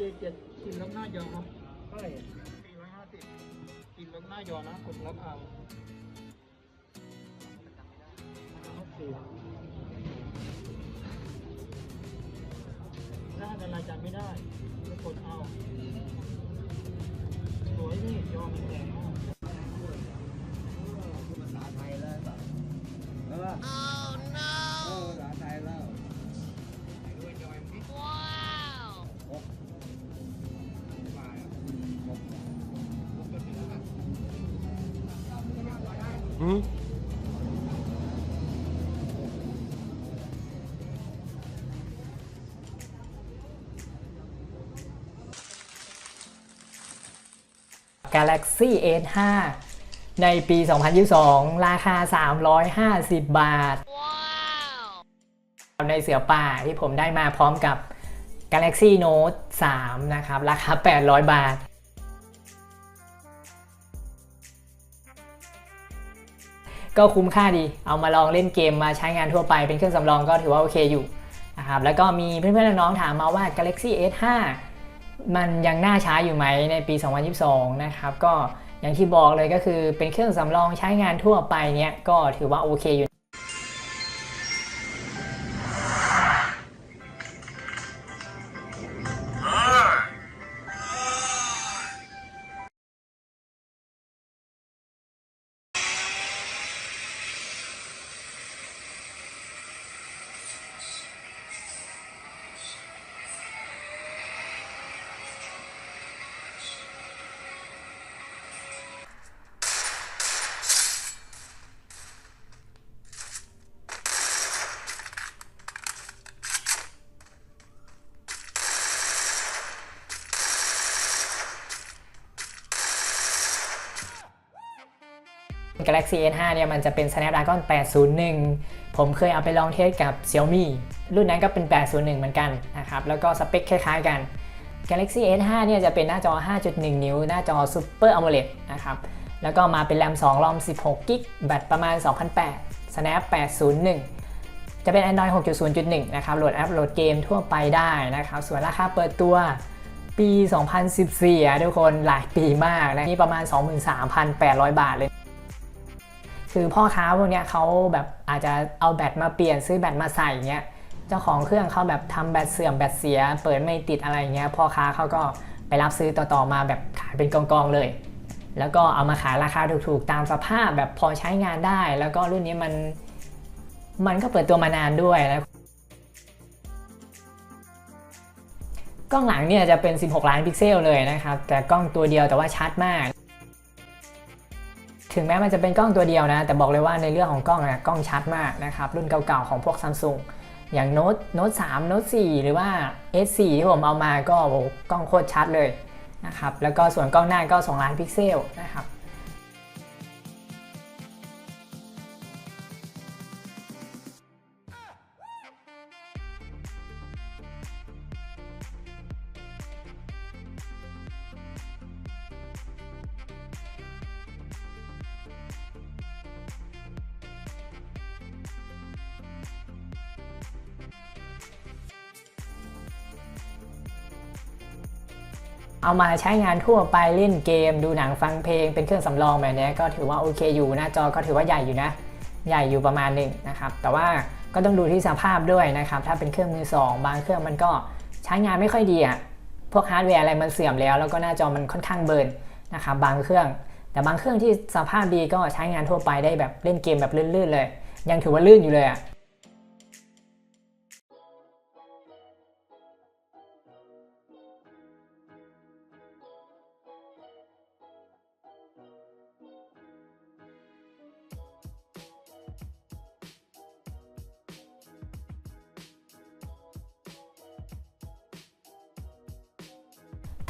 J7 กินล็อกหน้าจอครับเท่าไหร่450กินล็อกหน้าจอนะกดล็อกเอาโอเคหน้าเป็นรายการไม่ได้ก็กดเอาสวยนี่จอมันแข็ง Galaxy S5 ในปี 2022 ราคา 350 บาท Wow! ในเสือป่าที่ผมได้มาพร้อมกับ Galaxy Note 3 นะครับ ราคา 800 บาท ก็คุ้มค่าดี เอามาลองเล่นเกมมาใช้งานทั่วไปเป็นเครื่องสำรองก็ถือว่าโอเคอยู่นะครับแล้วก็มีเพื่อนๆน้องๆถามมาว่า Galaxy S5 มันยังน่าใช้อยู่ไหมในปี 2022 นะครับก็อย่างที่บอกเลยก็คือเป็นเครื่องสำรองใช้งานทั่วไปเนี้ยก็ถือว่าโอเคอยู่ Galaxy S5 เนี่ยมันจะเป็น Snapdragon 801 ผมเคยเอาไปลองเทสกับ Xiaomi รุ่นนั้นก็เป็น 801 เหมือนกันนะครับแล้วก็สเปคคล้ายๆกัน Galaxy S5 เนี่ยจะเป็นหน้าจอ 5.1 นิ้ว หน้าจอ Super AMOLED นะครับแล้วก็มาเป็นแรม2 ROM 16กิกแบตประมาณ 2008 Snap 801 จะเป็น Android 6.0.1 นะครับ โหลดแอปโหลดเกมทั่วไปได้นะครับ ส่วนราคาเปิดตัวปี 2014 ทุกคนหลายปีมากนะนี่ประมาณ 23,800 บาทเลย คือพ่อค้าพวกเนี้ยเขาแบบอาจจะเอาแบตมาเปลี่ยนซื้อแบตมาใส่เงี้ยเจ้าของเครื่องเขาแบบทำแบตเสื่อมแบตเสีย เปิดไม่ติดอะไรเงี้ยพ่อค้าเขาก็ไปรับซื้อต่อๆมาแบบขายเป็นกองๆเลย แล้วก็เอามาขายราคาถูกๆ ตามสภาพแบบพอใช้งานได้ แล้วก็รุ่นนี้มันมันก็เปิดตัวมานานด้วยนะกล้องหลังเนี่ยจะเป็น 16 ล้านพิกเซลเลยนะครับ แต่กล้องตัวเดียวแต่ว่าชัดมาก ถึงแม้มันจะเป็นกล้องตัวเดียวนะ แต่บอกเลยว่าในเรื่องของกล้องนะกล้องชัดมากนะครับ รุ่นเก่าๆของพวกซัมซุงอย่างโน้ตโน้ตสามโน้ตสี่หรือว่า S4 ที่ผมเอามาก็โอ้กล้องโคตรชัดเลยนะครับ แล้วก็ส่วนกล้องหน้าก็ 2 ล้านพิกเซลนะครับ เอามาใช้งานทั่วไปเล่นเกม ดูหนังฟังเพลง เป็นเครื่องสำรองแบบนี้ก็ถือว่าโอเคอยู่หน้าจอก็ถือว่าใหญ่อยู่นะ ใหญ่อยู่ประมาณหนึ่งนะครับแต่ว่าก็ต้องดูที่สภาพด้วยนะครับถ้าเป็นเครื่องมือสองบางเครื่องมันก็ใช้งานไม่ค่อยดีอะพวกฮาร์ดแวร์อะไรมันเสื่อมแล้ว แล้วก็หน้าจอมันค่อนข้างเบิร์นนะครับบางเครื่อง แต่บางเครื่องที่สภาพดีก็ใช้งานทั่วไปได้แบบเล่นเกมแบบลื่นๆเลย ยังถือว่าลื่นอยู่เลยอะ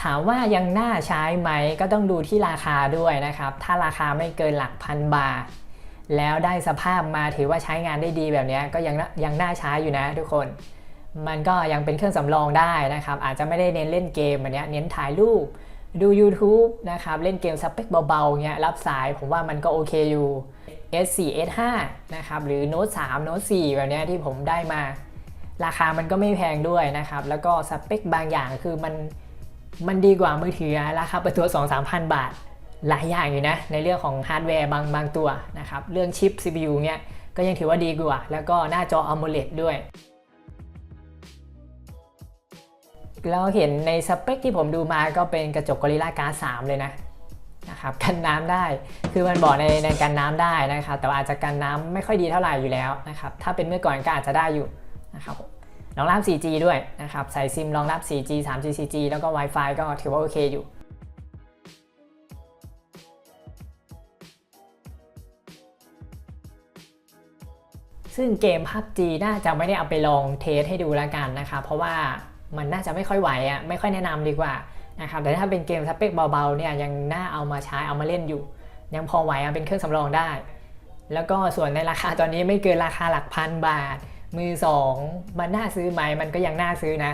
ถามว่ายังน่าใช้ไหมก็ต้องดูที่ราคาด้วยนะครับ ถ้าราคาไม่เกินหลักพันบาท แล้วได้สภาพมาถือว่าใช้งานได้ดีแบบนี้ก็ยังยังน่าใช้อยู่นะทุกคน มันก็ยังเป็นเครื่องสำรองได้นะครับ อาจจะไม่ได้เน้นเล่นเกมแบบเนี้ยเน้นถ่ายรูปดู YouTube นะครับ เล่นเกมสเปคเบาๆเงี้ยรับสายผมว่ามันก็โอเคอยู่ S4 S5 นะครับ หรือ Note 3 Note 4 แบบนี้ที่ผมได้มา ราคามันก็ไม่แพงด้วยนะครับ แล้วก็สเปคบางอย่างคือมัน มันดีกว่ามือถือราคาประตัว 2-3,000 บาท หลายอย่างอยู่นะ ในเรื่องของฮาร์ดแวร์บางบางตัวนะครับ เรื่องชิป CPU เนี่ยก็ยังถือว่าดีกว่า แล้วก็หน้าจอ AMOLED ด้วย เราเห็นในสเปคที่ผมดูมาก็เป็นกระจก Gorilla Glass 3 เลยนะนะครับกันน้ำได้ คือมันบอกในในกันน้ำได้นะครับ แต่ว่าอาจจะกันน้ำไม่ค่อยดีเท่าไหร่อยู่แล้วนะครับ ถ้าเป็นเมื่อก่อนก็อาจจะได้อยู่นะครับผม รองรับ 4G ด้วยนะครับ ใส่ซิมรองรับ 4G 3G 4G แล้วก็ Wi-Fi ก็ถือว่าโอเคอยู่ซึ่งเกม PUBG น่าจะไม่ได้เอาไปลองเทสให้ดูแล้วกันนะครับเพราะว่ามันน่าจะไม่ค่อยไหวอะไม่ค่อยแนะนำดีกว่านะครับแต่ถ้าเป็นเกมสเปคเบาๆเนี่ยยังน่าเอามาใช้เอามาเล่นอยู่ ยังพอไหวอะเป็นเครื่องสำรองได้ แล้วก็ส่วนในราคาตอนนี้ไม่เกินราคาหลักพันบาท มือสองมันน่าซื้อไหมมันก็ยังน่าซื้อนะ